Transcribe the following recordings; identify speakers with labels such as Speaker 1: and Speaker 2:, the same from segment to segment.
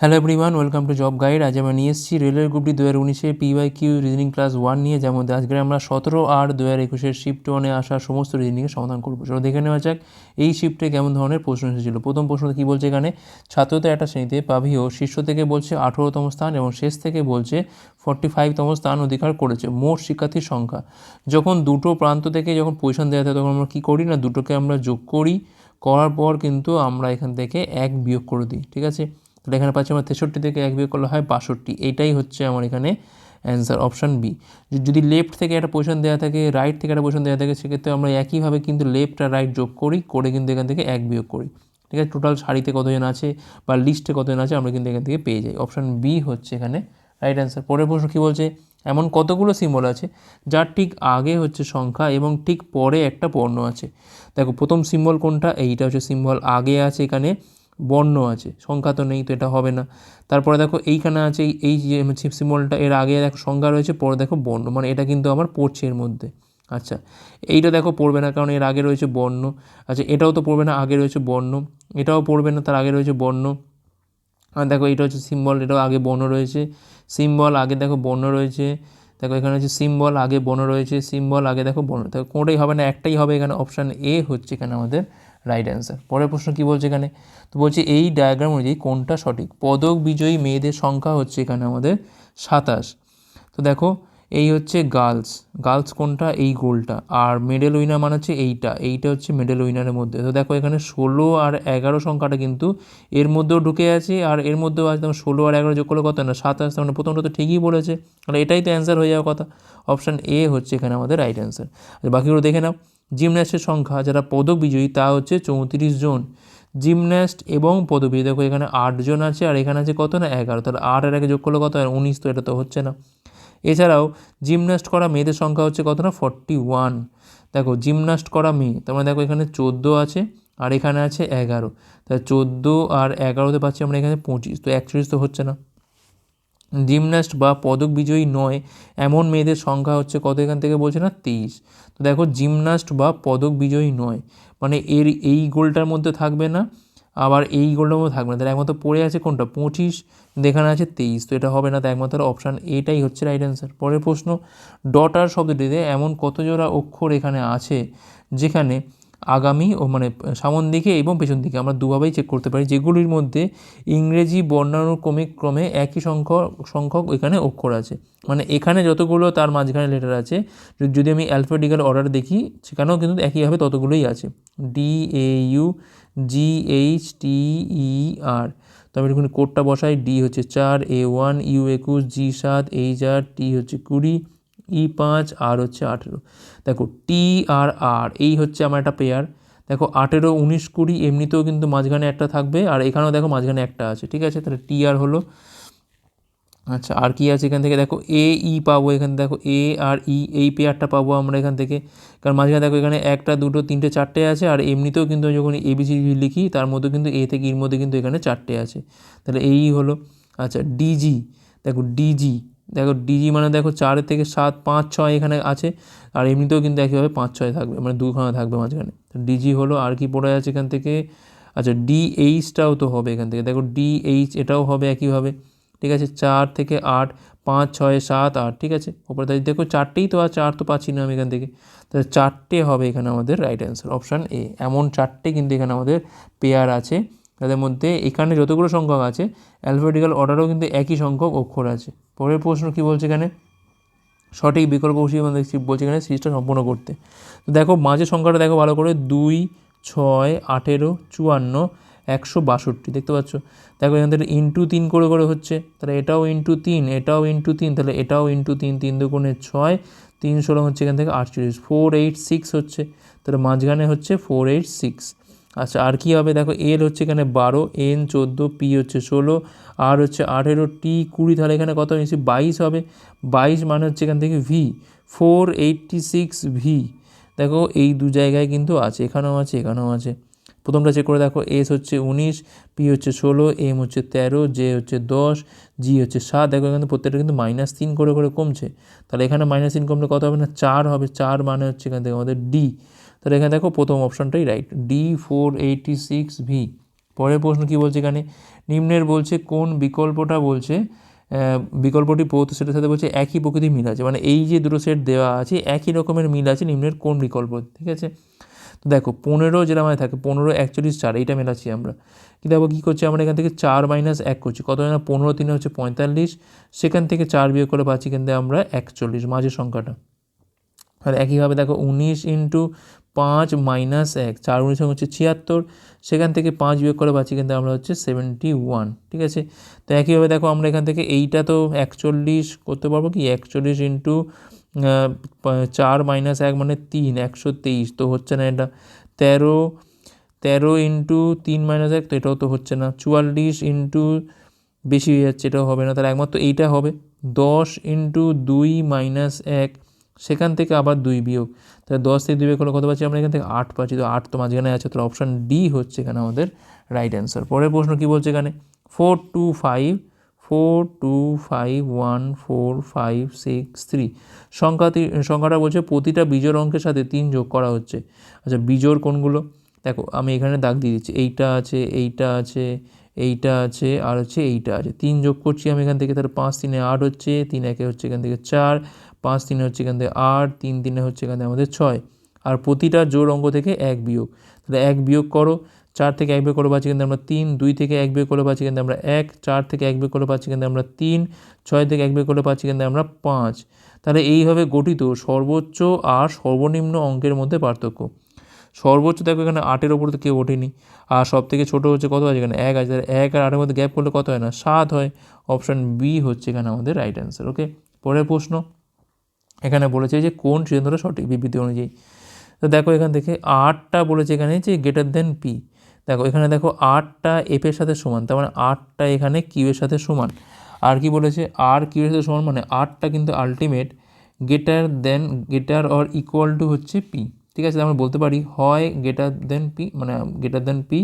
Speaker 1: Hello everyone welcome to job guide আজ আমরা নিয়ে এসেছি রেলের গ্রুপটি দু হাজার উনিশে P Y Q reasoning class one নিয়ে যেমন আজকে আমরা সতেরো আট দু হাজার একুশের শিফট ওয়ানে আসা সমস্ত রিজনিংয়ের সমাধান করব। চলো দেখে নেওয়া যাক এই শিফটে কেমন ধরনের প্রশ্ন এসেছিল। প্রথম প্রশ্ন কী বলছে এখানে? ছাত্রদের একটা শ্রেণীতে পাভিও শীর্ষ থেকে বলছে আঠেরোতম স্থান এবং শেষ থেকে বলছে ফর্টি ফাইভতম স্থান অধিকার করেছে, মোট শিক্ষার্থীর সংখ্যা। যখন দুটো প্রান্ত থেকে যখন পজিশন দেওয়া থাকে, তখন আমরা কী করি না? দুটোকে আমরা যোগ করি, করার পর কিন্তু আমরা এখান থেকে এক বিয়োগ করে দিই, ঠিক আছে? তাহলে এখানে পাচ্ছি আমার তেষট্টি থেকে এক বিয়োগ করলে হয় বাষট্টি। এইটাই হচ্ছে আমার এখানে অ্যান্সার অপশান বি যদি লেফট থেকে একটা পজিশন দেওয়া থাকে রাইট থেকে একটা পজিশন দেওয়া থাকে, সেক্ষেত্রে আমরা একইভাবে কিন্তু লেফট আর রাইট যোগ করি, করে কিন্তু এখান থেকে এক বিয়োগ করি। ঠিক আছে? টোটাল সারিতে কতজন আছে বা লিস্টে কতজন আছে আমরা কিন্তু এখান থেকে পেয়ে যাই। অপশান বি হচ্ছে এখানে রাইট অ্যান্সার পরের প্রশ্ন কী বলছে? এমন কতগুলো সিম্বল আছে যার ঠিক আগে হচ্ছে সংখ্যা এবং ঠিক পরে একটা পণ্য আছে? দেখো, প্রথম সিম্বল কোনটা? এইটা হচ্ছে সিম্বল আগে আছে এখানে। বর্ণ আছে, সংখ্যা তো নেই তো এটা হবে না। তারপরে দেখো এইখানে আছে এই- যে সিম্বলটা এর আগে দেখো সংখ্যা রয়েছে, পরে দেখো বর্ণ মানে এটা কিন্তু আমার পড়ছে এর মধ্যে। আচ্ছা এইটা দেখো পড়বে না, কারণ এর আগে রয়েছে বর্ণ। আচ্ছা এটাও তো পড়বে না, আগে রয়েছে বর্ণ। এটাও পড়বে না, তার আগে রয়েছে বর্ণ। আর দেখো এটা হচ্ছে সিম্বল এটাও আগে বর্ণ রয়েছে। সিম্বল আগে দেখো বর্ণ রয়েছে। দেখো এখানে হচ্ছে সিম্বল আগে বর্ণ রয়েছে। সিম্বল আগে দেখো বর্ণ। দেখো কোনোটাই হবে না, একটাই হবে এখানে অপশান এ হচ্ছে এখানে আমাদের রাইট অ্যান্সার পরের প্রশ্ন কী বলছে এখানে? তো বলছে এই ডায়াগ্রাম অনুযায়ী কোনটা সঠিক? পদক বিজয়ী মেয়েদের সংখ্যা হচ্ছে এখানে আমাদের সাতাশ। তো দেখো, এই হচ্ছে গার্লস গার্লস কোনটা? এই গোলটা। আর মেডেল উইনার মানে হচ্ছে এইটা। এইটা হচ্ছে মেডেল উইনারের মধ্যে। তো দেখো, এখানে ষোলো আর এগারো সংখ্যাটা কিন্তু এর মধ্যেও ঢুকে আছে আর এর মধ্যেও আছে তোমার ষোলো আর এগারো যোগ করলে কত? না, সাতাশ। মানে প্রথমটা তো ঠিকই বলেছে। তাহলে এটাই তো অ্যান্সার হয়ে যাওয়ার কথা। অপশান এ হচ্ছে এখানে আমাদের রাইট অ্যান্সার আর বাকিগুলো দেখে নাও। জিমন্যাস্টের সংখ্যা, যারা পদক বিজয়ী তা হচ্ছে চৌত্রিশ জন। জিমন্যাস্ট এবং পদবিজয়ী দেখো এখানে আটজন আছে, আর এখানে আছে কত না? এগারো। তাহলে আট আর একে যোগ করলে কত? হয় উনিশ, তো এটা তো হচ্ছে না। এছাড়াও, জিমন্যাস্ট করা মেয়েদের সংখ্যা হচ্ছে কত না? Forty one. দেখো, জিমন্যাস্ট করা মেয়ে, তার মানে দেখো এখানে চোদ্দ আছে, আর এখানে আছে এগারো। তাহলে চোদ্দ আর এগারোতে পাচ্ছি আমরা এখানে পঁচিশ, তো একচল্লিশ তো হচ্ছে না। জিমন্যাস্ট বা পদক বিজয়ী নয়, এমন মেয়েদের সংখ্যা হচ্ছে কত এখান থেকে বলছে না? তেইশ তো দেখো জিমন্যাস্ট বা পদক বিজয়ী নয় মানে এর এই গোলটার মধ্যে থাকবে না, আবার এই গোলটার মধ্যে থাকবে না। তাহলে একমাত্র পড়ে আছে কোনটা? পঁচিশ দেখানো আছে তেইশ, তো এটা হবে না তো একমাত্র অপশান এটাই হচ্ছে রাইট অ্যান্সার পরের প্রশ্ন, ডটার শব্দটিতে এমন কত জোড়া অক্ষর এখানে আছে, যেখানে আগামী ও মানে সামন দিকে এবং পেছন দিকে আমরা দুভাবেই চেক করতে পারি। যেগুলির মধ্যে ইংরেজি বর্ণানুক্রমিক ক্রমে একই সংখ্যক সংখ্যক এখানে অক্ষর আছে। মানে এখানে যতগুলো, তার মাঝখানে লেটার আছে। যদি- আমি অ্যালফাবেটিক্যাল অর্ডার দেখি, সেখানেও কিন্তু একইভাবে ততগুলোই আছে। D A U G H T E R তো আমি এখানে কোডটা বসাই। ডি হচ্ছে চার এ ওয়ান ইউ একুশ জি সাত এইচ আর টি হচ্ছে কুড়ি। ই পাঁচ, আর হচ্ছে আঠেরো। দেখো, টি আর আর, এই হচ্ছে আমার একটা পেয়ার দেখো, আঠেরো, উনিশ, কুড়ি, এমনিতেও কিন্তু মাঝখানে একটা থাকবে, আর এখানেও দেখো মাঝখানে একটা আছে, ঠিক আছে? তাহলে টি আর হলো আচ্ছা আর কি আছে এখান থেকে? দেখো, এ, ই পাবো এখানে, দেখো, এ আর ই, এই পেয়ারটা পাবো আমরা এখান থেকে। কারণ মাঝখানে দেখো এখানে একটা, দুটো, তিনটে, চারটে আছে, আর এমনিতেও কিন্তু যখন এবিসি লিখি, তার মধ্যে কিন্তু এ থেকে ইর মধ্যে কিন্তু এখানে চারটে আছে। তাহলে এই হলো আচ্ছা ডিজি দেখো ডিজি দেখো ডিজি মানে দেখো চার থেকে সাত, পাঁচ, ছয় এখানে আছে, আর এমনিতেও কিন্তু একইভাবে পাঁচ, ছয় থাকবে মানে দুখানা থাকবে মাঝখানে। ডিজি হলো আর কি পড়ে আছে এখান থেকে? আচ্ছা ডি এইচটাও তো হবে এখান থেকে। দেখো ডি এইচ এটাও হবে একইভাবে, ঠিক আছে? চার থেকে আট, পাঁচ, ছয়, সাত, আট, ঠিক আছে? ওপরে তাই দেখো চারটেই তো আর চার তো পাচ্ছি না আমি এখান থেকে। তাহলে চারটে হবে এখানে আমাদের রাইট অ্যান্সার অপশান এ এমন চারটে কিন্তু এখানে আমাদের পেয়ার আছে। তাদের মধ্যে এখানে যতগুলো সংখ্যক আছে অ্যালফাবেটিক্যাল অর্ডারও কিন্তু একই সংখ্যক অক্ষর আছে। পরের প্রশ্ন কী বলছে এখানে? সঠিক বিকল্প বসিয়ে আমাদের বলছে এখানে? সিরিজটা সম্পূর্ণ করতে। তো দেখো, মাঝের সংখ্যাটা দেখো ভালো করে। দুই, ছয়, আঠেরো, চুয়ান্ন, একশো বাষট্টি। দেখতে পাচ্ছ? দেখো, এখান থেকে ইন্টু তিন করে করে হচ্ছে। তাহলে এটাও ইন্টু তিন, এটাও ইন্টু তিন, তাহলে এটাও ইন্টু তিন তিন দুগুণে ছয়, তিন ষোলো হচ্ছে এখান থেকে আটচল্লিশ। ফোর এইট সিক্স হচ্ছে। তাহলে মাঝখানে হচ্ছে ফোর এইট সিক্স আচ্ছা আর কী হবে? দেখো, এল হচ্ছে এখানে বারো, এন চোদ্দ, পি হচ্ছে ষোলো, আর হচ্ছে আঠেরো, টি কুড়ি, তাহলে এখানে কত নিশ্চয়ই বাইশ হবে। বাইশ মানে হচ্ছে এখান থেকে V, four eighty six V. দেখো, এই দু জায়গায় কিন্তু আছে, এখানেও আছে এখানেও আছে। প্রথমটা চেক করে দেখো, এস হচ্ছে উনিশ, পি হচ্ছে ষোলো, এম হচ্ছে তেরো, জে হচ্ছে দশ, জি হচ্ছে সাত। দেখো, এখানে প্রত্যেকটা কিন্তু মাইনাস তিন করে করে কমছে। তাহলে এখানে মাইনাস তিন কমলে কত হবে না? চার হবে। চার মানে হচ্ছে এখান থেকে আমাদের ডি তাহলে এখানে দেখো প্রথম অপশনটাই right D four eighty six V পরের প্রশ্ন কী বলছে এখানে? নিম্নের বলছে, কোন বিকল্পটা বলছে বিকল্পটি প্রদত্ত সেটের সাথে বলছে একই প্রকৃতির মিল আছে। মানে এই যে দুটো সেট দেওয়া আছে, একই রকমের মিল আছে নিম্নের কোন বিকল্প, ঠিক আছে? তো দেখো, পনেরো যেটা মানে থাকে, পনেরো, একচল্লিশ, চার, এইটা মেলাচ্ছি আমরা। কি দেখো, কী করছি আমরা এখান থেকে চার মাইনাস এক করছি। কত না পনেরো, তিনে হচ্ছে পঁয়তাল্লিশ। সেখান থেকে চার বিয়োগ করে পাচ্ছি কিন্তু আমরা একচল্লিশ, মাঝের সংখ্যাটা। আর একইভাবে দেখো, উনিশ ইন্টু পাঁচ মাইনাস এক, চার উনিশ হচ্ছে ছিয়াত্তর। সেখান থেকে পাঁচ বিয়োগ করে পাচ্ছি কিন্তু আমরা হচ্ছে সেভেন্টি ওয়ান ঠিক আছে? তো একইভাবে দেখো আমরা এখান থেকে এইটা তো একচল্লিশ করতে পারব কি? একচল্লিশ ইন্টু চার মাইনাস এক মানে তিন, একশো তেইশ, তো হচ্ছে না এটা। তেরো তেরো ইন্টু তিন মাইনাস এক, তো এটাও তো হচ্ছে না। চুয়াল্লিশ ইন্টু বেশি হয়ে যাচ্ছে, এটাও হবে না। তাহলে একমাত্র এইটা হবে। দশ ইন্টু দুই মাইনাস এক সেখান থেকে আবার দুই বিয়োগ। তাহলে দশ থেকে দুই বিয়োগ করলে কত পাচ্ছি আমরা এখান থেকে? আট পাচ্ছি। তো আট তো মাঝখানে আছে, তাহলে অপশান ডি হচ্ছে এখানে আমাদের রাইট অ্যান্সার পরের প্রশ্ন কী বলছে এখানে? Four two five four two five one four five six three সংখ্যাটি, সংখ্যাটা বলছে প্রতিটা বিজোড় অঙ্কের সাথে তিন যোগ করা হচ্ছে। আচ্ছা বিজোড় কোনগুলো? দেখো, আমি এখানে দাগ দিয়ে দিচ্ছি। এইটা আছে এইটা আছে এইটা আছে, আর হচ্ছে এইটা আছে। তিন যোগ করছি আমি এখান থেকে, তাহলে পাঁচ তিনে আট হচ্ছে, তিন একে হচ্ছে এখান থেকে চার। পাঁচ তিনে হচ্ছে এখান থেকে আট, তিন তিনে হচ্ছে এখান থেকে আমাদের ছয়। আর প্রতিটা জোড় অঙ্ক থেকে এক বিয়োগ। তাহলে এক বিয়োগ করো, চার থেকে এক বিয়োগ করে পাচ্ছি কিন্তু আমরা তিন, দুই থেকে এক বিয়োগ করে পাচ্ছি কিন্তু আমরা এক, চার থেকে এক বিয়োগ করে পাচ্ছি কিন্তু আমরা তিন, ছয় থেকে এক বিয়োগ করে পাচ্ছি কিন্তু আমরা পাঁচ। তাহলে এইভাবে গঠিত সর্বোচ্চ আর সর্বনিম্ন অঙ্কের মধ্যে পার্থক্য। সর্বোচ্চ দেখো এখানে আটের ওপর তো কেউ ওঠেনি। আর সব থেকে ছোটো হচ্ছে কত আছে এখানে? এক আছে। তাহলে এক আর আটের মধ্যে গ্যাপ করলে কত হয় না? সাত হয়। অপশান বি হচ্ছে এখানে আমাদের রাইট অ্যান্সার ওকে পরের প্রশ্ন। এখানে বলেছে যে কোন সিদ্ধান্তটা সঠিক বিবৃতি অনুযায়ী। তো দেখো এখান থেকে আটটা বলেছে এখানে যে গ্রেটার দেন পি দেখো এখানে দেখো আটটা এফের সাথে সমান, তার মানে আটটা এখানে কিউয়ের সাথে সমান। আর কি বলেছে? আর কিউয়ের সাথে সমান মানে আটটা কিন্তু ultimate greater than greater or equal to হচ্ছে পি ঠিক আছে? আমরা বলতে পারি হয় গ্রেটার দেন পি মানে গ্রেটার দেন পি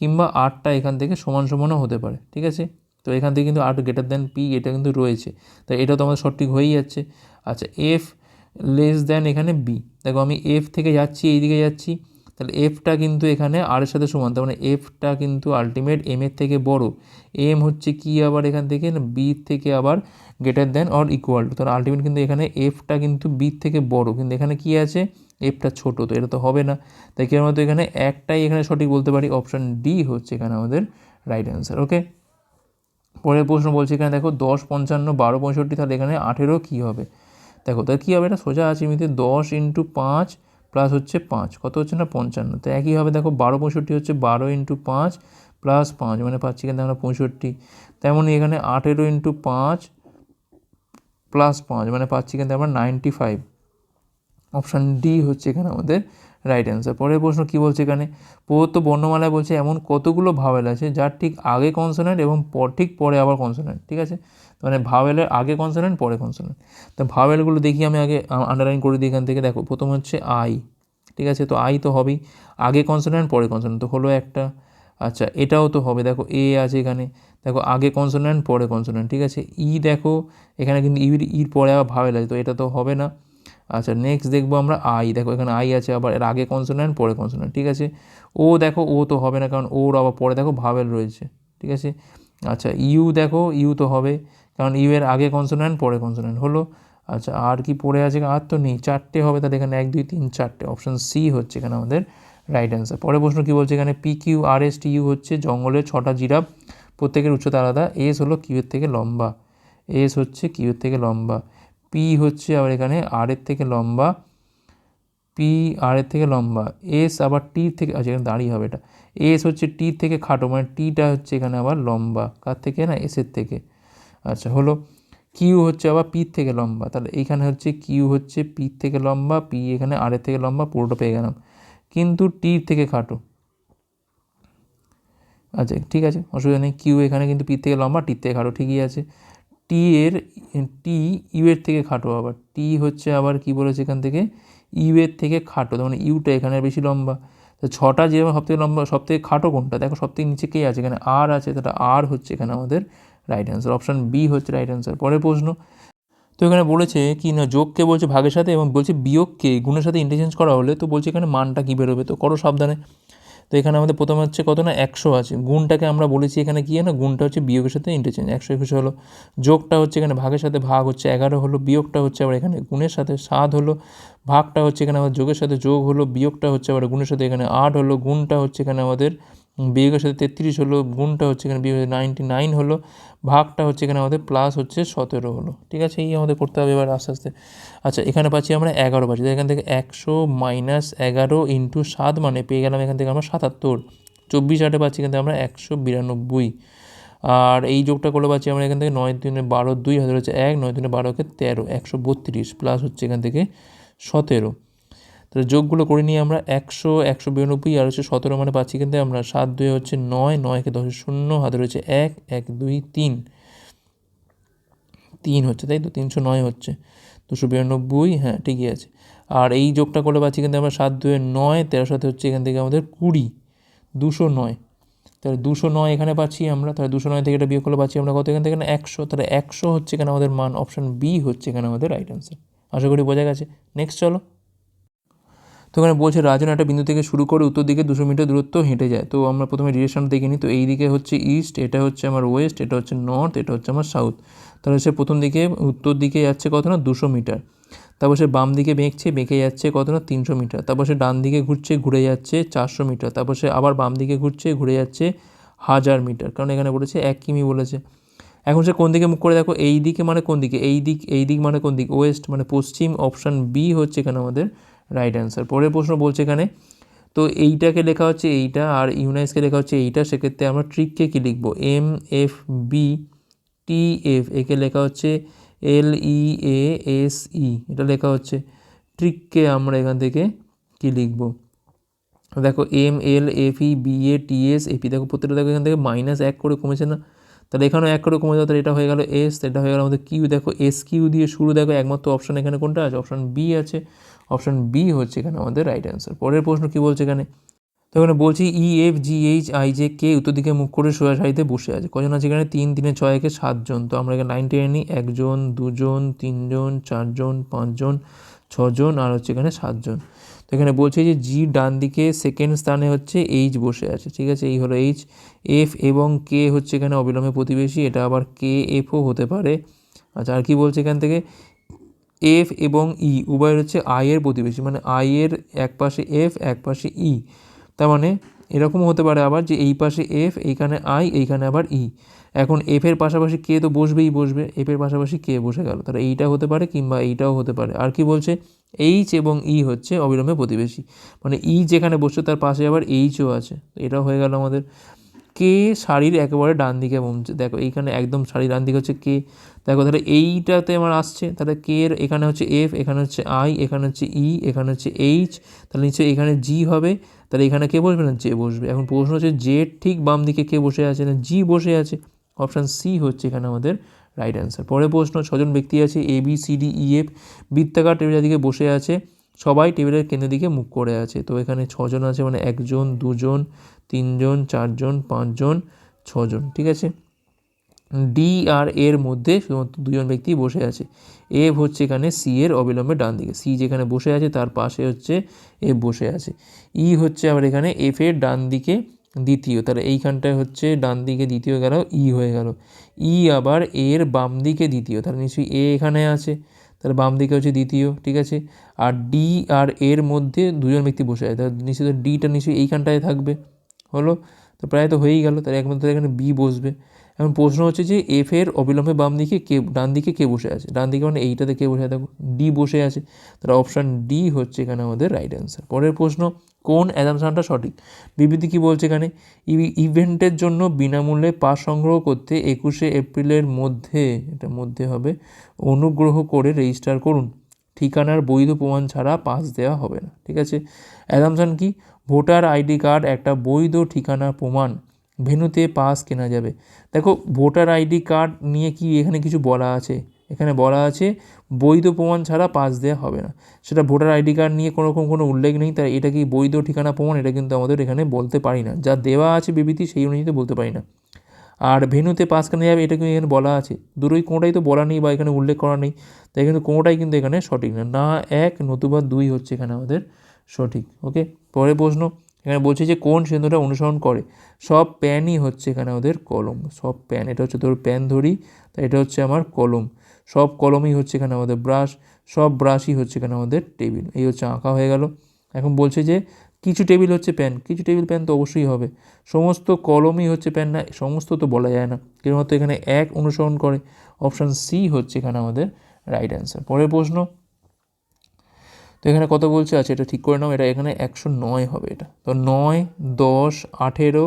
Speaker 1: কিংবা আটটা এখান থেকে সমান সমানও হতে পারে। ঠিক আছে? তো এখান থেকে কিন্তু আট গ্রেটার দেন পি এটা কিন্তু রয়েছে। তো এটা তো আমাদের সঠিক হয়েই যাচ্ছে। আচ্ছা এফ লেস দেন এখানে বি দেখো, আমি এফ থেকে যাচ্ছি এই দিকে যাচ্ছি, তাহলে এফটা কিন্তু এখানে আর এর সাথে সমান, তার মানে এফটা কিন্তু আলটিমেট এম এর থেকে বড়। এম হচ্ছে কি আবার এখান থেকে? না বি থেকে আবার greater than or equal to তাহলে আলটিমেট কিন্তু এখানে এফটা কিন্তু বি থেকে বড়। কিন্তু এখানে কি আছে? এফটা ছোট, তো এটা তো হবে না। তাই কি মতো এখানে একটাই এখানে সঠিক বলতে পারি? অপশান ডি হচ্ছে এখানে আমাদের রাইট অ্যান্সার ওকে পরের প্রশ্ন বলছে এখানে দেখো, দশ, পঞ্চান্ন, বারো, পঁয়ষট্টি, তাহলে এখানে আঠেরো কী হবে? দেখো, তাহলে কী হবে? এটা সোজা আছে এমনিতে দশ ইন্টু পাঁচ প্লাস হচ্ছে পাঁচ। কত হচ্ছে না? পঞ্চান্ন। তো একই হবে, দেখো, বারো পঁয়ষট্টি হচ্ছে বারো ইন্টু পাঁচ প্লাস পাঁচ মানে পাচ্ছি কিন্তু আমরা পঁয়ষট্টি। তেমনই এখানে আঠেরো ইন্টু পাঁচ প্লাস পাঁচ মানে পাচ্ছি কিন্তু আমরা নাইনটি ফাইভ অপশান ডি হচ্ছে এখানে আমাদের রাইট অ্যান্সার পরের প্রশ্ন কী বলছে এখানে? প্রদত্ত বর্ণমালায় বলছে এমন কতগুলো ভাওয়েল আছে, যার ঠিক আগে কনসোনেন্ট এবং পর ঠিক পরে আবার কনসোনেন্ট ঠিক আছে? মানে ভাওয়েলের আগে কনসোনেন্ট পরে কনসোনেন্ট তো ভাওয়েলগুলো দেখি আমি আগে আন্ডারলাইন করে দিই এখান থেকে। দেখো, প্রথম হচ্ছে আই, ঠিক আছে? তো আই তো হবেই। আগে কনসোনেন্ট পরে কনসোনেন্ট তো হলো একটা। আচ্ছা এটাও তো হবে। দেখো, এ আছে এখানে। দেখো, আগে কনসোনেন্ট পরে কনসোনেন্ট ঠিক আছে? ই দেখো, এখানে কিন্তু ইর ইর পরে আবার ভাওয়েল আছে, তো এটা তো হবে না। আচ্ছা নেক্সট দেখব আমরা আই। দেখো, এখানে আই আছে, আবার এর আগে কনসোনেন্ট পরে কনসোনেন্ট ঠিক আছে? ও দেখো, ও তো হবে না, কারণ ওর আবার পরে, দেখো, ভাওয়েল রয়েছে, ঠিক আছে? আচ্ছা ইউ দেখো, ইউ তো হবে। কারণ ইউ এর আগে কনসোনেন্ট পরে কনসোনেন্ট হলো। আচ্ছা আর কি পড়ে আছে? আর তো নেই, চারটে হবে, তাহলে এখানে এক, দুই, তিন, চারটে। অপশান সি হচ্ছে এখানে আমাদের রাইট অ্যান্সার পরের প্রশ্ন কী বলছে এখানে? P Q R S T U হচ্ছে জঙ্গলের ছটা জিরাফ, প্রত্যেকের উচ্চতা আলাদা। এস হলো কিউয়ের থেকে লম্বা। এস হচ্ছে কিউয়ের থেকে লম্বা। পি হচ্ছে আবার এখানে আর এর থেকে লম্বা। পি আর এর থেকে লম্বা। এস আবার টির থেকে আচ্ছা এখানে দাঁড়িয়ে হবে এটা। এস হচ্ছে টির থেকে খাটো মানে টিটা হচ্ছে এখানে আবার লম্বা। কার থেকে? না এসের থেকে। আচ্ছা হলো কিউ হচ্ছে আবার পির থেকে লম্বা, তাহলে এইখানে হচ্ছে কিউ হচ্ছে পির থেকে লম্বা পি এখানে আরের থেকে লম্বা, পুরোটা পেয়ে গেলাম। কিন্তু টির থেকে খাটো। আচ্ছা ঠিক আছে, অসুবিধা নেই কিউ এখানে কিন্তু পির থেকে লম্বা টির থেকে খাটো, ঠিকই আছে। টি এর টি ইউ এর থেকে খাটো আবার টি হচ্ছে আবার কি বলেছে এখান থেকে? ইউ এর থেকে খাটো, তার মানে ইউটা এখানে বেশি লম্বা। তো ছটা যেরকম সব থেকে লম্বা সব থেকে খাটো কোনটা? দেখো সব থেকে নিচে কে আছে এখানে? আর আছে, তাহলে আর হচ্ছে এখানে আমাদের রাইট অ্যান্সার অপশান বি হচ্ছে রাইট অ্যান্সার পরের প্রশ্ন, তো এখানে বলেছে কি, না, যোগকে বলছে ভাগের সাথে এবং বলছে বিয়োগকে, গুণের সাথে ইন্টারচেঞ্জ করা হলে তো বলছে এখানে মানটা কী বেরোবে, তো করো সাবধানে। তো এখানে আমাদের প্রথমে হচ্ছে কত না, একশো আছে। গুণটাকে আমরা বলেছি এখানে কি, না, গুণটা হচ্ছে বিয়োগের সাথে ইন্টারচেঞ্জ একশো একুশে হলো। যোগটা হচ্ছে এখানে ভাগের সাথে ভাগ হচ্ছে এগারো হলো, বিয়োগটা হচ্ছে আবার এখানে গুণের সাথে সাত হলো। ভাগটা হচ্ছে এখানে আমাদের যোগের সাথে যোগ হলো, বিয়োগটা হচ্ছে আবার গুণের সাথে এখানে আট হলো। গুণটা হচ্ছে এখানে আমাদের বিয়োগের সাথে তেত্রিশ হলো, গুণটা হচ্ছে এখানে বিয়োগের নাইনটি নাইন হলো, ভাগটা হচ্ছে এখানে আমাদের প্লাস হচ্ছে সতেরো হলো। ঠিক আছে? এই আমাদের করতে হবে এবার আস্তে আস্তে। আচ্ছা এখানে পাচ্ছি আমরা এগারো পাচ্ছি। এখান থেকে একশো মাইনাস এগারো ইন্টু সাত মানে পেয়ে গেলাম এখান থেকে আমরা সাতাত্তর। চব্বিশ আটে পাচ্ছি এখান থেকে আমরা একশো বিরানব্বই। আর এই যোগটা করলে পাচ্ছি আমরা এখান থেকে নয় দিনে বারো দুই, হাজার হচ্ছে এক, নয় দিনে বারোকে তেরো, একশো বত্রিশ প্লাস হচ্ছে এখান থেকে সতেরো। তাহলে যোগগুলো করে নিয়ে আমরা একশো একশো বিরানব্বই আর হচ্ছে সতেরো মানে পাচ্ছি কিন্তু আমরা সাত দুই হচ্ছে নয় নয়কে দশ শূন্য, হাতে রয়েছে এক এক দুই তিন। তিন হচ্ছে, তাই তো? তিনশো নয় হচ্ছে। দুশো বিরানব্বই হ্যাঁ ঠিকই আছে। আর এই যোগটা করলে পাচ্ছি কিন্তু আমরা সাত দুয়ে নয়, তেরো সাথে হচ্ছে এখান থেকে আমাদের কুড়ি, দুশো নয়। তাহলে দুশো নয় এখানে পাচ্ছি আমরা, তাহলে দুশো নয় থেকে এটা বিয়োগ করলে পাচ্ছি আমরা কত এখান থেকে একশো। তাহলে একশো হচ্ছে এখানে আমাদের মান অপশান বি হচ্ছে এখানে আমাদের রাইট অ্যান্সার আশা করি বোঝা গেছে। নেক্সট চলো। তো এখানে বলছে, রাজন একটা বিন্দু থেকে শুরু করে উত্তর দিকে দুশো মিটার দূরত্ব হেঁটে যায়। তো আমরা প্রথমে ডিরেকশন দেখে নিই তো এই দিকে হচ্ছে ইস্ট এটা হচ্ছে আমার ওয়েস্ট এটা হচ্ছে নর্থ এটা হচ্ছে আমার সাউথ তাহলে সে প্রথম দিকে, উত্তর দিকে যাচ্ছে কত না? দুশো মিটার। তারপর সে বাম দিকে বেঁকছে, বেঁকে যাচ্ছে কত না? তিনশো মিটার। তারপর সে ডান দিকে ঘুরছে, ঘুরে যাচ্ছে চারশো মিটার। তারপর সে আবার বাম দিকে ঘুরছে, ঘুরে যাচ্ছে হাজার মিটার। কারণ এখানে বলেছে এক কিমি বলেছে। এখন সে কোন দিকে মুখ করে দেখো, এই দিকে মানে কোন দিকে? এই দিক এই দিক মানে কোন দিক? ওয়েস্ট মানে পশ্চিম অপশান বি হচ্ছে এখানে আমাদের রাইট অ্যান্সার। পরের প্রশ্ন বলছে এখানে, তো এইটাকে লেখা হচ্ছে এইটা আর ইউনাইসকে লেখা হচ্ছে এইটা, সেক্ষেত্রে আমরা ট্রিককে কী লিখব? M, F, B, T, F, একে লেখা হচ্ছে এল, ই, এ, এস, ই, এটা লেখা হচ্ছে। ট্রিককে আমরা এখান থেকে কী লিখব? দেখো, M, L, F, E, B, A, T, S A P দেখো, প্রত্যেকটা দেখো এখান থেকে মাইনাস এক করে কমেছে না। তাহলে এখানেও এক করে কমে যাবে তাহলে এটা হয়ে গেল এস, এটা হয়ে গেল আমাদের কিউ। দেখো, এস, কিউ দিয়ে শুরু, দেখো, একমাত্র অপশান এখানে কোনটা আছে? অপশান বি আছে। অপশান বি হচ্ছে এখানে আমাদের রাইট অ্যান্সার পরের প্রশ্ন কী বলছে এখানে? তো এখানে বলছি E F G H I J K উত্তর দিকে মুখ করে সোজা সারিতে বসে আছে। কজন আছে এখানে? তিন, তিনে ছয়, একে সাতজন তো আমরা এখানে লাইন টেনে নিই। একজন দুজন তিনজন চারজন পাঁচজন ছজন আর হচ্ছে এখানে সাতজন তো এখানে বলছে যে জি ডান দিকে সেকেন্ড স্থানে হচ্ছে এইচ বসে আছে। ঠিক আছে? এই হলো এইচ এফ এবং কে হচ্ছে এখানে অবিলম্বে প্রতিবেশী। এটা আবার কে এফও হতে পারে। আচ্ছা আর কি বলছে এখান থেকে? এফ এবং ই উভয় হচ্ছে আই এর প্রতিবেশী মানে আই এর এক পাশে এফ এক পাশে ই তার মানে এরকমও হতে পারে আবার যে এই পাশে এফ এইখানে আই এইখানে আবার ই এখন এফের পাশাপাশি কে তো বসবেই, বসবে। এফের পাশাপাশি কে বসে গেল। তাহলে এইটা হতে পারে কিংবা এইটাও হতে পারে। আর কি বলছে? এইচ এবং ই হচ্ছে অবিলম্বে প্রতিবেশী। মানে ই যেখানে বসছে, তার পাশে আবার এইচও আছে। এটাও হয়ে গেল আমাদের। কে শাড়ির একেবারে ডান দিকে বমছে দেখো এইখানে একদম শাড়ির ডান দিকে হচ্ছে কে। দেখো তাহলে এইটাতে আমার আসছে, তাহলে কে এর, এখানে হচ্ছে এফ, এখানে হচ্ছে আই, এখানে হচ্ছে ই, এখানে হচ্ছে এইচ, তাহলে নিশ্চয়ই এখানে জি হবে। তাহলে এখানে কে বসবে না? জে বসবে। এখন প্রশ্ন হচ্ছে জে ঠিক বাম দিকে কে বসে আছে না জি বসে আছে? অপশান সি হচ্ছে এখানে আমাদের রাইট অ্যান্সার পরের প্রশ্ন, ছজন ব্যক্তি আছে, A, B, C, D, E, F, বৃত্তাকার টেবিলের দিকে বসে আছে। সবাই টেবিলের কেন্দ্রের দিকে মুখ করে আছে। তো এখানে ছজন আছে মানে একজন, দুজন তিনজন, চারজন, পাঁচজন, ছজন, ঠিক আছে? ডি আর এর মধ্যে শুধুমাত্র দুজন ব্যক্তি বসে আছে। এফ হচ্ছে এখানে সি এর অবিলম্বে ডান দিকে। সি যেখানে বসে আছে, তার পাশে হচ্ছে এফ বসে আছে। ই হচ্ছে আবার এখানে এফ এর ডান দিকে দ্বিতীয়। তাহলে এইখানটায় হচ্ছে ডান দিকে দ্বিতীয় গেল ই হয়ে গেল। ই আবার এর বাম দিকে দ্বিতীয়। তাহলে নিশ্চয়ই এ এখানে আছে। তাহলে বাম দিকে হচ্ছে দ্বিতীয়, ঠিক আছে? আর ডি আর এর মধ্যে দুজন ব্যক্তি বসে আছে। তাহলে নিশ্চয়ই ডিটা নিশ্চয়ই এইখানটায় থাকবে। হলো। তো প্রায় তো হয়েই গেল, তাহলে একমাত্র এখানে বি বসবে। এখন প্রশ্ন হচ্ছে যে এফ এর অবিলম্বে বাম দিকে কে, ডান দিকে কে বসে আছে? ডান দিকে মানে এইটাতে কে বসে দেখো ডি বসে আছে। তাহলে অপশান ডি হচ্ছে এখানে আমাদের রাইট অ্যান্সার পরের প্রশ্ন, কোন অ্যাজামশনটা সঠিক? বিবৃতি কী বলছে এখানে? ইভেন্টের জন্য বিনামূল্যে পাস সংগ্রহ করতে একুশে এপ্রিলের মধ্যে, এটা মধ্যে হবে, অনুগ্রহ করে রেজিস্টার করুন। ঠিকানার বৈধ প্রমাণ ছাড়া পাস দেওয়া হবে না, ঠিক আছে? অ্যাজামশন কি? ভোটার আইডি কার্ড একটা বৈধ ঠিকানা প্রমাণ ভেনুতে পাস কেনা যাবে। দেখো, ভোটার আইডি কার্ড নিয়ে কি এখানে কিছু বলা আছে? এখানে বলা আছে, বৈধ প্রমাণ ছাড়া পাস দেওয়া হবে না। সেটা ভোটার আইডি কার্ড নিয়ে কোনো রকম কোনো উল্লেখ নেই, তাই এটা কি বৈধ ঠিকানা প্রমাণ? এটা কিন্তু আমাদের এখানে বলতে পারি না। যা দেওয়া আছে বিবৃতি, সেই অনুযায়ী বলতে পারি না। আর ভেনুতে পাস কেনা যাবে এটা কিন্তু এখানে বলা আছে। দুটোই কোনোটাই তো বলা নেই বা এখানে উল্লেখ করা নেই। তাই কিন্তু কোনোটাই কিন্তু এখানে সঠিক না। না এক, নতুবা দুই হচ্ছে এখানে আমাদের সঠিক, ওকে? পরের প্রশ্ন, এখানে বলছে যে কোন সিদ্ধান্তটা অনুসরণ করে? সব প্যানই হচ্ছে এখানে ওদের কলম, সব প্যান। এটা হচ্ছে ধরো প্যান ধরি তাই এটা হচ্ছে আমার কলম। সব কলমই হচ্ছে এখানে আমাদের ব্রাশ, সব ব্রাশই হচ্ছে এখানে আমাদের টেবিল। এই হচ্ছে আঁকা হয়ে গেল। এখন বলছে যে কিছু টেবিল হচ্ছে প্যান কিছু টেবিল প্যান তো অবশ্যই হবে। সমস্ত কলমই হচ্ছে প্যান না, সমস্ত তো বলা যায় না। কেবলমাত্র এখানে এক অনুসরণ করে, অপশান সি হচ্ছে এখানে আমাদের রাইট অ্যান্সার পরের প্রশ্ন, তো এখানে কত বলছে? আচ্ছা এটা ঠিক করে নাও, এটা এখানে একশো নয় হবে এটা। তো নয়, দশ, আঠেরো,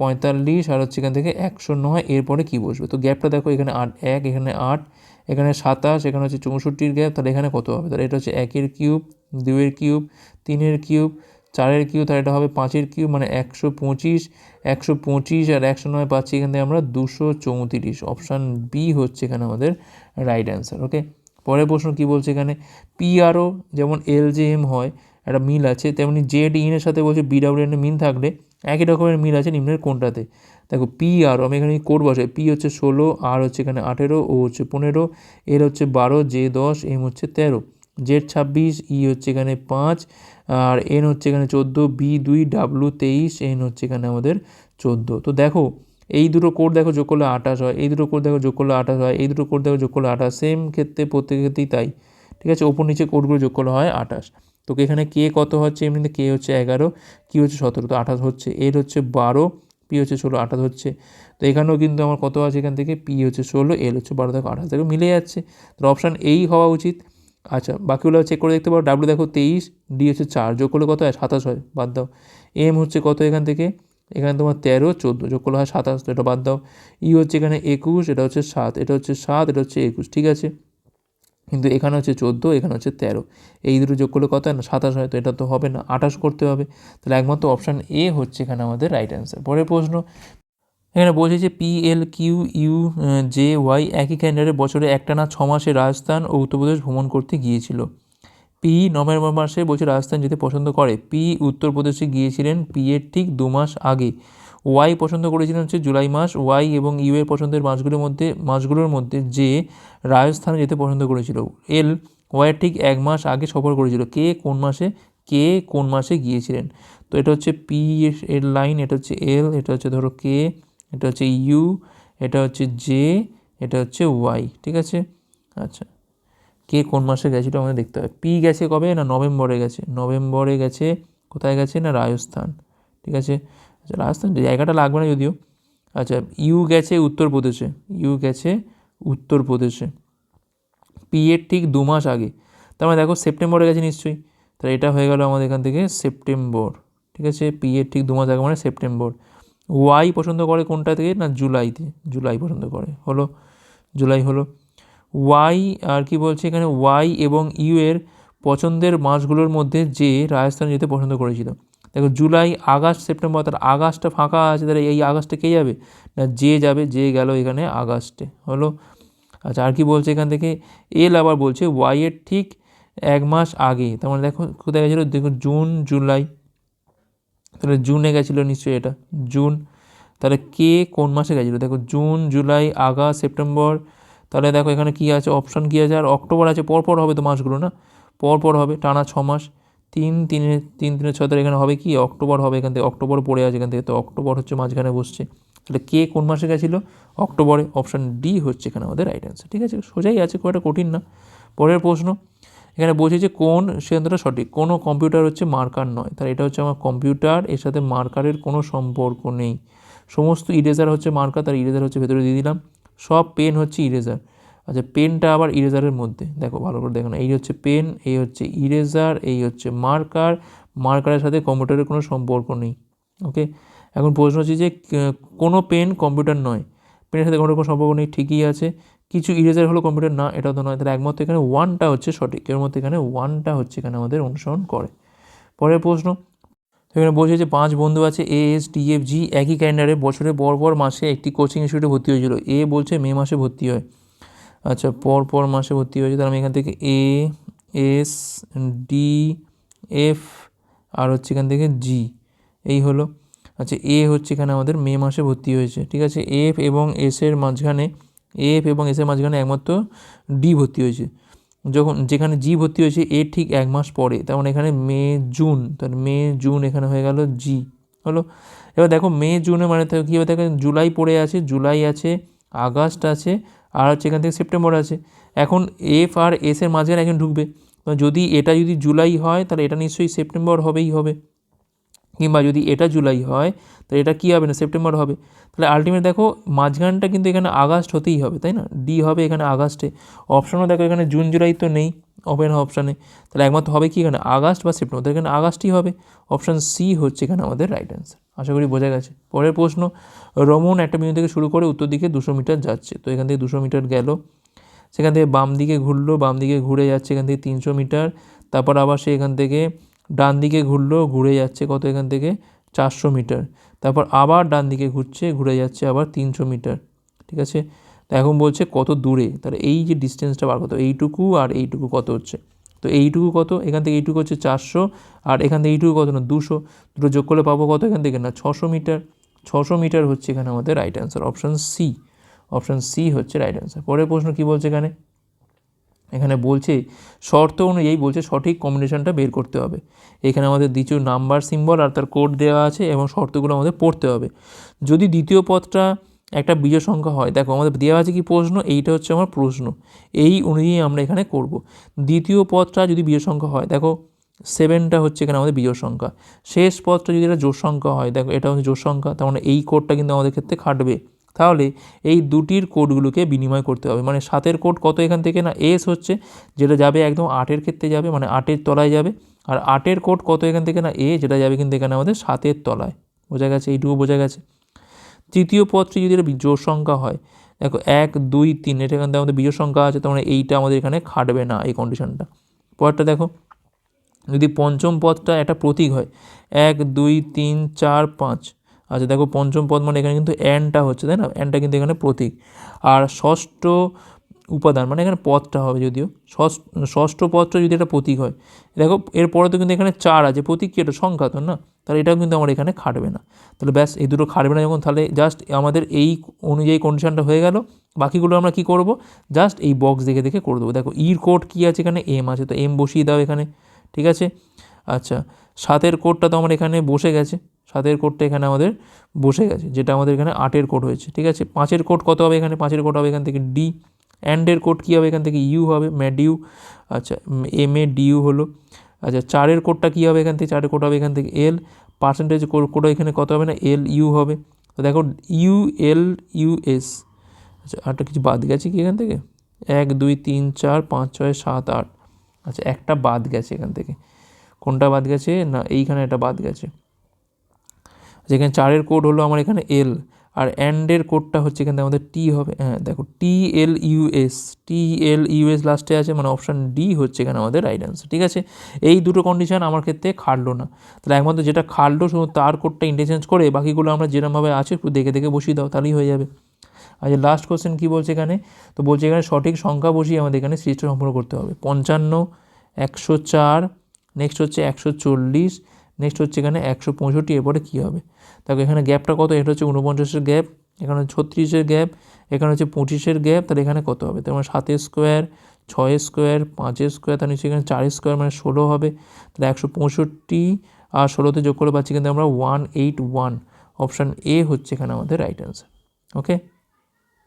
Speaker 1: পঁয়তাল্লিশ, আর হচ্ছে এখান থেকে একশো নয়, এরপরে কী বসবে? তো গ্যাপটা দেখো, এখানে আট, এক, এখানে আট, এখানে সাতাশ, এখানে হচ্ছে চৌষট্টির গ্যাপ তাহলে এখানে কত হবে? তাহলে এটা হচ্ছে একের কিউব দুইয়ের কিউব তিনের কিউব চারের কিউব তাহলে এটা হবে পাঁচের কিউব মানে একশো পঁচিশ একশো পঁচিশ আর একশো নয় পাচ্ছি এখান থেকে আমরা দুশো চৌত্রিশ। অপশান বি হচ্ছে এখানে আমাদের রাইট অ্যান্সার ওকে পরের প্রশ্ন কী বলছে এখানে? পিআরও যেমন এল জে এম হয়, একটা মিল আছে, তেমনি জেড ইনের সাথে বলছে বিডাব্লিউ এর মিল থাকলে একই রকমের মিল আছে নিম্নের কোনটাতে? দেখো পি আর আমি এখানে কোড বসে পি হচ্ছে ষোলো আর হচ্ছে এখানে আঠেরো ও হচ্ছে পনেরো এর হচ্ছে বারো জে দশ এম হচ্ছে তেরো। জেড ছাব্বিশ, ই হচ্ছে এখানে পাঁচ, আর এন হচ্ছে এখানে চোদ্দ, বি দুই ডাব্লু তেইশ, এন হচ্ছে এখানে আমাদের চোদ্দ। তো দেখো, এই দুটো কোড দেখো যোগ করলে আঠাশ হয়, এই দুটো কোড দেখো যোগ করলে আঠাশ হয়, এই দুটো কোড দেখো যোগ করলে আঠাশ সেম ক্ষেত্রে প্রত্যেক ক্ষেত্রেই তাই। ঠিক আছে, ওপর নিচে কোডগুলো যোগ করলে হয় আঠাশ। তো এখানে কে কত হচ্ছে এমনিতে কে হচ্ছে এগারো কী হচ্ছে সতেরো, তো আঠাশ হচ্ছে, এর হচ্ছে বারো পি হচ্ছে ষোলো, আঠাশ হচ্ছে। তো এখানেও কিন্তু আমার কত আছে এখান থেকে পি হচ্ছে ষোলো এল হচ্ছে বারো, দেখো আঠাশ দেখো মিলে যাচ্ছে। তো অপশান এই হওয়া উচিত। আচ্ছা বাকিগুলো চেক করে দেখতে পারো। ডাব্লু দেখো তেইশ ডি হচ্ছে চার, যোগ করলে কত হয়? সাতাশ হয়, বাদ দাও। এম হচ্ছে কত এখান থেকে? এখানে তোমার তেরো, চোদ্দ, যোগ করলে হয় সাতাশ, এটা বাদ দাও। ই হচ্ছে এখানে একুশ, এটা হচ্ছে সাত, এটা হচ্ছে সাত, এটা হচ্ছে একুশ, ঠিক আছে? কিন্তু এখানে হচ্ছে চোদ্দ, এখানে হচ্ছে তেরো। এই দুটো যোগ করলে কত হয়? না, সাতাশ হয়, তো এটা তো হবে না, আঠাশ করতে হবে। তাহলে একমাত্র অপশান এ হচ্ছে এখানে আমাদের রাইট অ্যান্সার পরের প্রশ্ন এখানে বলছে যে P L Q U J Y একই ক্যালেন্ডারে বছরে একটানা ছ মাসে রাজস্থান ও উত্তরপ্রদেশ ভ্রমণ করতে গিয়েছিল। পি নভেম্বর মাসে বলছে রাজস্থান যেতে পছন্দ করে। পি উত্তরপ্রদেশে গিয়েছিলেন পি এর ঠিক দু মাস আগে। ওয়াই পছন্দ করেছিলেন হচ্ছে জুলাই মাস। ওয়াই এবং ইউ এর পছন্দের মাসগুলোর মধ্যে মাসগুলোর মধ্যে যে রাজস্থানে যেতে পছন্দ করেছিল। এল ওয়াইয়ের ঠিক এক মাস আগে সফর করেছিল। কে কোন মাসে? কে কোন মাসে গিয়েছিলেন? তো এটা হচ্ছে পি এর লাইন এটা হচ্ছে এল এটা হচ্ছে ধরো কে এটা হচ্ছে ইউ, এটা হচ্ছে জে, এটা হচ্ছে ওয়াই, ঠিক আছে? আচ্ছা। কে কোন মাসে গেছিল আমাদের দেখতে হবে। পি গেছে কবে না নভেম্বরে গেছে? নভেম্বরে গেছে, কোথায় গেছে? না রাজস্থান, ঠিক আছে? আচ্ছা রাজস্থান জায়গাটা লাগবে না যদিও। আচ্ছা ইউ গেছে উত্তরপ্রদেশে, ইউ গেছে উত্তরপ্রদেশে। পি এর ঠিক দু মাস আগে। তার মানে দেখো সেপ্টেম্বরে গেছে নিশ্চয়ই। তাহলে এটা হয়ে গেল আমাদের এখান থেকে সেপ্টেম্বর, ঠিক আছে? পি এর ঠিক দু মাস আগে মানে সেপ্টেম্বর। ওয়াই পছন্দ করে কোনটা থেকে না জুলাইতে জুলাই পছন্দ করে। হলো, জুলাই হলো। ওয়াই আর কি বলছে এখানে? ওয়াই এবং ইউ এর পছন্দের মাসগুলোর মধ্যে যে রাজস্থান যেতে পছন্দ করেছিল। দেখো, জুলাই, আগস্ট, সেপ্টেম্বর, তার আগস্টটা ফাঁকা আছে, তাহলে এই আগস্টে কে যাবে? না, যে যাবে, যে গেল এখানে আগস্টে। হলো আচ্ছা আর কি বলছে এখান থেকে? এল আবার বলছে ওয়াই এর ঠিক এক মাস আগে। তার মানে দেখো, কোথায় গেছিল? দেখো, জুন, জুলাই। তাহলে জুনে গেছিল নিশ্চয়ই এটা, জুন। তাহলে কে কোন মাসে গেছিল? দেখো জুন, জুলাই, আগস্ট, সেপ্টেম্বর। তাহলে দেখো এখানে কী আছে, অপশান কী আছে? আর অক্টোবর আছে, পরপর হবে তো মাসগুলো না? পরপর হবে, টানা ছ মাস। তিন, তিনে তিন তিনে ছয় তারিখ এখানে হবে কি? অক্টোবর হবে এখান থেকে, অক্টোবর পড়ে আছে এখান থেকে, তো অক্টোবর হচ্ছে মাঝখানে বসছে। তাহলে কে কোন মাসে গেছিল? অক্টোবরে, অপশান ডি হচ্ছে এখানে আমাদের রাইট অ্যান্সার ঠিক আছে? সোজাই আছে, খুব একটা কঠিন না। পরের প্রশ্ন এখানে বলছে যে কোন সিদ্ধান্তটা সঠিক? কোনো কম্পিউটার হচ্ছে মার্কার নয়। তাহলে এটা হচ্ছে আমার কম্পিউটার, এর সাথে মার্কারের কোনো সম্পর্ক নেই। সমস্ত ইরেজার হচ্ছে মার্কার, তার ইরেজার হচ্ছে ভেতরে দিয়ে দিলাম। সব পেন হচ্ছে ইরেজার আচ্ছা পেনটা আবার ইরেজারের মধ্যে। দেখো, ভালো করে দেখো না। এই হচ্ছে পেন এই হচ্ছে ইরেজার এই হচ্ছে মার্কার। মার্কারের সাথে কম্পিউটারের কোনো সম্পর্ক নেই। ওকে? এখন প্রশ্ন হচ্ছে যে কোনো পেন কম্পিউটার নয়। পেনের সাথে কোনো কোনো সম্পর্ক নেই, ঠিকই আছে। কিছু ইরেজার হলো কম্পিউটার না এটা তো নয়। তাহলে একমাত্র এখানে ওয়ানটা হচ্ছে সঠিক। এর মধ্যে এখানে ওয়ানটা হচ্ছে এখানে আমাদের অনুসরণ করে। পরের প্রশ্ন এখানে বলছে যে পাঁচ বন্ধু আছে A S D F G একই ক্যালেন্ডারে বছরে পর পর মাসে একটি কোচিং ইনস্টিটিউটে ভর্তি হয়েছিল। এ বলছে মে মাসে ভর্তি হয়। আচ্ছা পর পর মাসে ভর্তি হয়েছে, তাহলে আমি এখান থেকে A S D F R হচ্ছে এখান থেকে জি এই হলো। আচ্ছা এ হচ্ছে এখানে আমাদের মে মাসে ভর্তি হয়েছে। ঠিক আছে এফ এবং এসের মাঝখানে এফ এবং এসের মাঝখানে একমাত্র ডি ভর্তি হয়েছে। যখন যেখানে জি ভর্তি হয়েছে এর ঠিক এক মাস পরে। তেমন এখানে মে, জুন। তাহলে মে, জুন এখানে হয়ে গেল জি। হলো? এবার দেখো, মে জুনে মানে কী? হবে দেখো, জুলাই পড়ে আছে, জুলাই আছে, আগস্ট আছে, আর হচ্ছে এখান থেকে সেপ্টেম্বর আছে। এখন এফ আর এস এর মাঝখানে এখন ঢুকবে। যদি এটা যদি জুলাই হয়, তাহলে এটা নিশ্চয়ই সেপ্টেম্বর হবেই হবে। কিংবা যদি এটা জুলাই হয়, তাহলে এটা কী হবে না? সেপ্টেম্বর হবে। তাহলে আলটিমেট দেখো, মাঝখানটা কিন্তু এখানে আগস্ট হতেই হবে, তাই না? ডি হবে এখানে আগস্টে। অপশানও দেখো এখানে জুন জুলাই তো নেই ওপেন অপশানে তাহলে একমাত্র হবে কি এখানে? আগস্ট বা সেপ্টেম্বর। এখানে আগস্টই হবে। অপশান সি হচ্ছে এখানে আমাদের রাইট অ্যান্সার আশা করি বোঝা গেছে। পরের প্রশ্ন, রমন একটা বিন্দু থেকে শুরু করে উত্তর দিকে দুশো মিটার যাচ্ছে। তো এখান থেকে দুশো মিটার গেল। সেখান থেকে বাম দিকে ঘুরলো, বাম দিকে ঘুরে যাচ্ছে, এখান থেকে তিনশো মিটার। তারপর আবার সে এখান থেকে ডান দিকে ঘুরলো, ঘুরে যাচ্ছে কত এখান থেকে? চারশো মিটার। তারপর আবার ডান দিকে ঘুরছে, ঘুরে যাচ্ছে আবার তিনশো মিটার। ঠিক আছে? এখন বলছে কত দূরে? তাহলে এই যে ডিস্টেন্সটা বার করতে এইটুকু আর এইটুকু কত হচ্ছে? তো এইটুকু কত? এখান থেকে এইটুকু হচ্ছে চারশো আর এখান থেকে এইটুকু কত না? দুশো। দুটো যোগ করলে পাবো কত এখান থেকে? না, ছশো মিটার। ছশো মিটার হচ্ছে এখানে আমাদের right answer option C option C হচ্ছে রাইট অ্যান্সার পরের প্রশ্ন কী বলছে এখানে? এখানে বলছে, শর্ত অনুযায়ী বলছে সঠিক কম্বিনেশনটা বের করতে হবে। এখানে আমাদের দ্বিতীয় নাম্বার সিম্বল আর তার কোড দেওয়া আছে এবং শর্তগুলো আমাদের পড়তে হবে। যদি দ্বিতীয় পদটা একটা বিজয় সংখ্যা হয়, দেখো আমাদের দেওয়া আছে কি প্রশ্ন, এইটা হচ্ছে আমার প্রশ্ন। এই অনুযায়ী আমরা এখানে করব। দ্বিতীয় পদটা যদি বিজয় সংখ্যা হয়, দেখো সেভেনটা হচ্ছে এখানে আমাদের বিজয় সংখ্যা। শেষ পদটা যদি এটা জোর সংখ্যা হয়, দেখো এটা হচ্ছে জোর সংখ্যা, তার মানে এই কোডটা কিন্তু আমাদের ক্ষেত্রে খাটবে। তাহলে এই দুটির কোডগুলোকে বিনিময় করতে হবে। মানে সাতের কোড কত এখান থেকে না? এস হচ্ছে, যেটা যাবে একদম আটের ক্ষেত্রে যাবে মানে আটের তলায় যাবে। আর আটের কোড কত এখান থেকে না? এ যেটা যাবে কিন্তু এখানে আমাদের সাতের তলায়। বোঝা গেছে? এইটুকু বোঝা গেছে। তৃতীয় পদটি যদি এটা জোর সংখ্যা হয়, দেখো এক, দুই, তিন, এটা এখান থেকে আমাদের বিজোড় সংখ্যা আছে, তার মানে এইটা আমাদের এখানে খাটবে না এই কন্ডিশনটা পরেরটা দেখো, যদি পঞ্চম পদটা একটা প্রতীক হয়, এক, দুই, তিন, চার, পাঁচ আচ্ছা দেখো পঞ্চম পদ মানে এখানে কিন্তু অ্যানটা হচ্ছে, তাই না? অ্যানটা কিন্তু এখানে প্রতীক। আর ষষ্ঠ উপাদান মানে এখানে পদটা হবে যদিও। ষষ্ঠ ষষ্ঠ পদটা যদি এটা প্রতীক হয়, দেখো এরপরে তো কিন্তু এখানে চার আছে। প্রতীক কি? এটা সংখ্যা তো, না? তাহলে এটাও কিন্তু আমার এখানে খাটবে না। তাহলে ব্যাস, এই দুটো খাটবে না যখন, তাহলে জাস্ট আমাদের এই অনুযায়ী কন্ডিশনটা হয়ে গেল। বাকিগুলো আমরা কি করব? জাস্ট এই বক্স দেখে দেখে করে দেবো। দেখো ইর কোড কী আছে এখানে? এম আছে। তো এম বসিয়ে দাও এখানে। ঠিক আছে? আচ্ছা সাতের কোডটা তো আমার এখানে বসে গেছে। সাতের কোডটা এখানে আমাদের বসে গেছে, যেটা আমাদের এখানে আটের কোড হয়েছে, ঠিক আছে? পাঁচের কোড কত হবে এখানে? পাঁচের কোড হবে এখান থেকে ডি অ্যান্ডের কোড কী হবে? এখান থেকে ইউ হবে ম্যাডিউ আচ্ছা এম এ ডিউ হলো আচ্ছা চারের কোডটা কী হবে এখান থেকে? চারের কোড হবে এখান থেকে এল পার্সেন্টেজ কোড এখানে কত হবে না? এল ইউ হবে, তো দেখো ইউ এল ইউ এস আচ্ছা আরটা কিছু বাদ গেছে কি এখান থেকে? এক, দুই, তিন, চার, পাঁচ, ছয়, সাত, আট আচ্ছা একটা বাদ গেছে এখান থেকে, কোনটা বাদ গেছে? না, এইখানে একটা বাদ গেছে যেখানে চারের কোড হলো আমার এখানে এল আর অ্যান্ডের কোডটা হচ্ছে এখানে আমাদের টি হবে হ্যাঁ দেখো টি এল ইউএস টি এল ইউএস লাস্টে আছে মানে অপশান ডি হচ্ছে এখানে আমাদের রাইট অ্যান্সার ঠিক আছে? এই দুটো কন্ডিশন আমার ক্ষেত্রে খাটলো না। তাহলে একমাত্র যেটা খাটলো শুধু তার কোডটা ইন্টারচেঞ্জ করে, বাকিগুলো আমরা যেরকমভাবে আছে, একটু দেখে দেখে বসিয়ে দাও, তাহলেই হয়ে যাবে। আচ্ছা লাস্ট কোশ্চেন কী বলছে এখানে? তো বলছে এখানে সঠিক সংখ্যা বসিয়ে আমাদের এখানে সিরিজটা সম্পূর্ণ করতে হবে। পঞ্চান্ন, একশো চার নেক্সট হচ্ছে একশো চল্লিশ নেক্সট হচ্ছে এখানে একশো পঁয়ষট্টি, এরপরে কী হবে? দেখো এখানে গ্যাপটা কত? এটা হচ্ছে উনপঞ্চাশের গ্যাপ, এখানে হচ্ছে ছত্রিশের গ্যাপ, এখানে হচ্ছে পঁচিশের গ্যাপ, তাহলে এখানে কত হবে? তার মানে সাতের স্কোয়ার ছয় স্কোয়ার, পাঁচের স্কোয়ার, তার নিচে এখানে চার স্কোয়ার মানে ষোলো হবে। তাহলে একশো পঁয়ষট্টি আর ষোলোতে যোগ করে পাচ্ছি কিন্তু আমরা one eight one. Option A হচ্ছে এখানে আমাদের রাইট অ্যান্সার, ওকে?